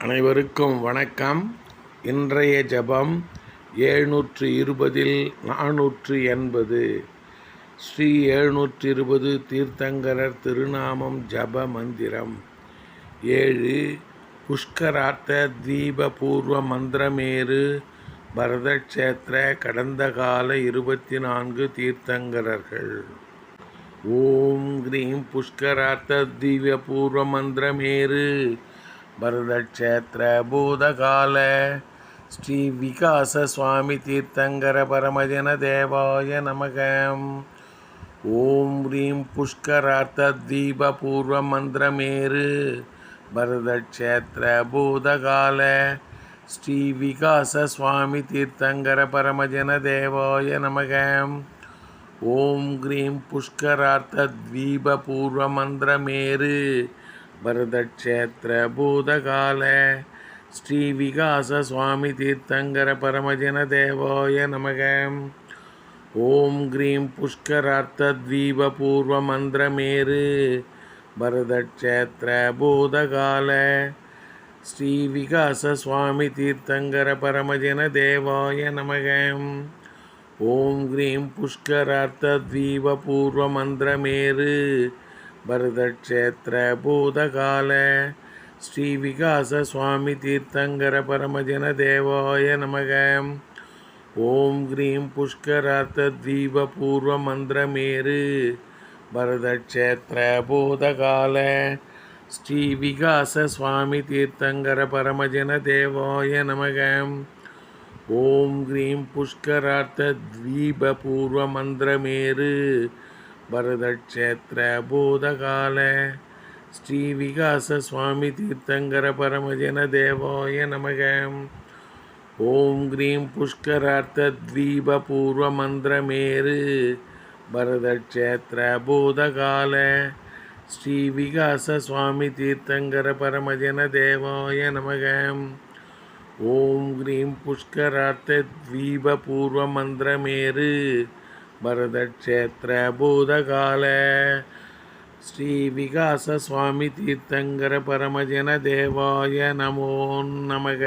அனைவருக்கும் வணக்கம். இன்றைய ஜபம் ஏழ்நூற்று இருபதில் நானூற்று எண்பது ஸ்ரீ எழுநூற்று இருபது தீர்த்தங்கரர் திருநாமம் ஜப மந்திரம். ஏழு புஷ்கரார்த்த தீபபூர்வ மந்திரமேறு மந்திரமேரு பரதக்ஷேத்திர கடந்த கால இருபத்தி நான்கு தீர்த்தங்கரர்கள். ஓம் கிரீம் புஷ்கரார்த்த தீபபூர்வ மந்திரமேறு பரதக்ஷேத்திர பூதகால ஸ்ரீ விகாச சுவாமி தீர்த்தங்கர பரமஜன தேவாய நமகம். ஓம் ஹ்ரீம் புஷ்கரார்த்த தீப பூர்வ மந்திரமேரு பரதக்ஷேத்திர பூதகால ஸ்ரீ விகாச சுவாமி தீர்த்தங்கர பரமஜன தேவாய நமகம். ஓம் ஹ்ரீம் புஷ்கரார்த்த தீப பூர்வ மந்திரமேரு பரதக்ஷேத்திர பூதகால ஸ்ரீ விகாச சுவாமி தீர்த்தங்கர பரமஜன தேவாய நமக. ஓம் கிரீம் புஷ்கரார்த்த தீப பூர்வ மந்திரமேரு பரதக்ஷேத்திர பூதகால ஸ்ரீ விகாச சுவாமி தீர்த்தங்கர பரமஜன தேவாய நமக. ஓம் கிரீம் புஷ்கரார்த்த தீப பூர்வ மந்திரமேரு பரதக்ஷேத்திர பூதகால ஸ்ரீ விகாச சுவாமி தீர்த்தங்கர பரமஜன தேவாய நமக. ஓம் கிரீம் புஷ்கரார்த்த தீப பூர்வ மந்திரமேரு பரதக்ஷேத்திர பூதகால ஸ்ரீ விகாச சுவாமி தீர்த்தங்கர பரமஜன தேவாய நமக. ஓம் கிரீம் புஷ்கரார்த்த தீப பூர்வ மந்திரமேரு பரதக்ஷேத்திர பூதகால ஸ்ரீ விகாச சுவாமி தீர்த்தங்கர பரமஜன தேவாய நமக. ஓம் கிரீம் புஷ்கரார்த்த தீப பூர்வ மந்திரமேறு பரதக்ஷேத்திர பூதகால ஸ்ரீ விகாச சுவாமி தீர்த்தங்கர பரமஜன தேவாய நமக. ஓம் கிரீம் புஷ்கரார்த்த தீப பூர்வ மந்திரமேறு பரதக்ஷேத்திர பூதகால ஸ்ரீ விகாச சுவாமி தீர்த்தங்கர பரமஜன தேவாய நமோ நமக.